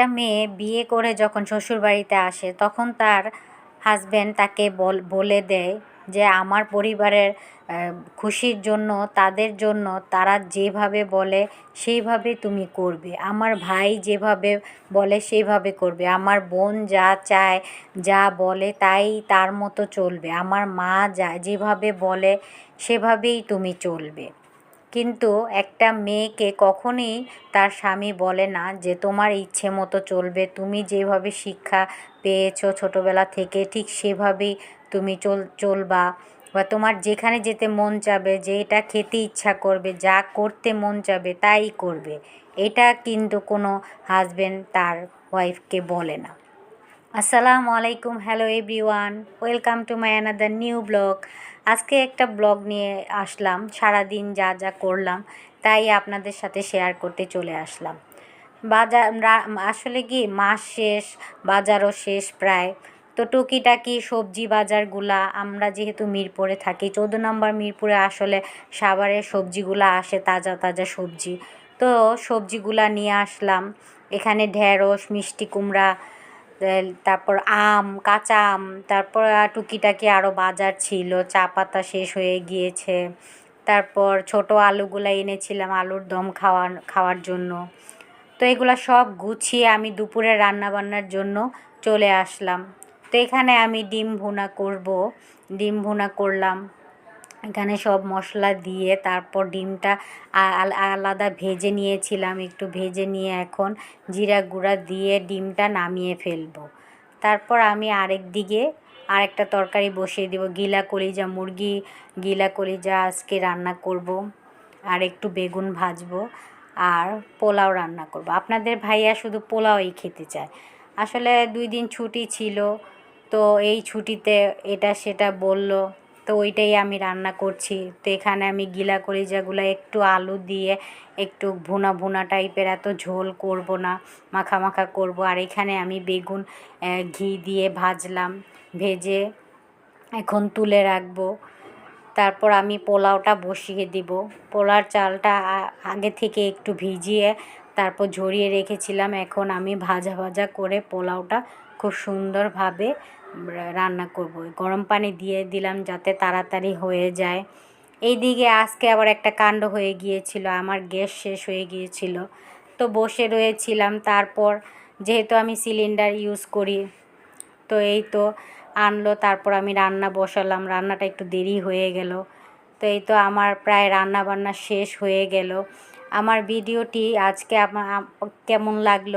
একটা মেয়ে বিয়ে করে যখন শ্বশুরবাড়িতে আসে, তখন তার হাজব্যান্ড তাকে বল, বলে দেয় যে, আমার পরিবারের খুশির জন্য, তাদের জন্য তারা যেভাবে বলে, সেইভাবে তুমি করবে। আমার ভাই যেভাবে বলে, সেইভাবে করবে। আমার বোন যা চায়, যা বলে, তাই তার মতো চলবে। আমার মা যা, যেভাবে বলে, সেভাবেই তুমি চলবে। কিন্তু একটা মেয়েকে কখনোই তার স্বামী বলে না যে তোমার ইচ্ছে মতো চলবে। তুমি যেভাবে শিক্ষা পেয়েছ ছোটোবেলা থেকে, ঠিক সেভাবেই তুমি চল, চলবা। বা তোমার যেখানে যেতে মন চাবে যেটা খেতে ইচ্ছা করবে, যা করতে মন চাবে তাই করবে। এটা কিন্তু কোনো হাজবেন্ড তার ওয়াইফকে বলে না। আসসালামু আলাইকুম, hello everyone, welcome to my another new blog. আজকে একটা ব্লগ নিয়ে আসলাম, সারাদিন যা যা করলাম, তাই আপনাদের সাথে শেয়ার করতে চলে আসলাম। বাজার আসলে কি মাস শেষ, বাজারও শেষ প্রায়। তো টুকিটাকি সবজি বাজারগুলা, আমরা যেহেতু মিরপুরে থাকি, চৌদ্দ নম্বর মিরপুরে আসলে সাভারের সবজিগুলা আসে, তাজা তাজা সবজি। তো সবজিগুলা নিয়ে আসলাম, এখানে ঢেঁড়স, মিষ্টি কুমড়া তারপর আম, কাঁচা আম, তারপর টুকিটাকি আরও বাজার ছিল, চা পাতা শেষ হয়ে গিয়েছে। তারপর ছোট আলুগুলো এনেছিলাম আলুর দম খাওয়ার খাওয়ার জন্য। তো এগুলো সব গুছিয়ে আমি দুপুরে রান্না বান্নার জন্য চলে আসলাম। তো এখানে আমি ডিম ভুনা করব, ডিম ভুনা করলাম। এখানে সব মশলা দিয়ে তারপর ডিমটা আলাদা ভেজে নিয়েছিলাম, একটু ভেজে নিয়ে এখন জিরা গুঁড়া দিয়ে ডিমটা নামিয়ে ফেলব। তারপর আমি আরেক দিকে আরেকটা তরকারি বসিয়ে দেবো, গিলা কলিজা মুরগি, গিলা কলিজা আজকে রান্না করব আর একটু বেগুন ভাজবো আর পোলাও রান্না করব। আপনাদের ভাইয়া শুধু পোলাওই খেতে চায়। আসলে দুই দিন ছুটি ছিল, তো এই ছুটিতে এটা সেটা বলল তো ওইটাই আমি রান্না করছি। তো এখানে আমি গিলা কলিজাগুলো একটু আলু দিয়ে একটু ভুনা ভুনা টাইপের, এত ঝোল করব না, মাখা মাখা করব। আর এখানে আমি বেগুন ঘি দিয়ে ভাজলাম, ভেজে এখন তুলে রাখব। তারপর আমি পোলাওটা বসিয়ে দিব। পোলার চালটা আগে থেকে একটু ভিজিয়ে তারপর ঝরিয়ে রেখেছিলাম। এখন আমি ভাজা ভাজা করে পোলাওটা খুব সুন্দরভাবে রান্না করব। গরম পানি দিয়ে দিলাম যাতে তাড়াতাড়ি হয়ে যায়। এই দিকে আজকে আবার একটা কাণ্ড হয়ে গিয়েছিল, আমার গ্যাস শেষ হয়ে গিয়েছিল। তো বসে রয়েছিলাম, তারপর যেহেতু আমি সিলিন্ডার ইউজ করি, তো এই তো আনলো, তারপর আমি রান্না বসালাম, রান্নাটা একটু দেরি হয়ে গেল। তো এই তো আমার প্রায় রান্না বান্না শেষ হয়ে গেল। আমার ভিডিওটি আজকে কেমন লাগল?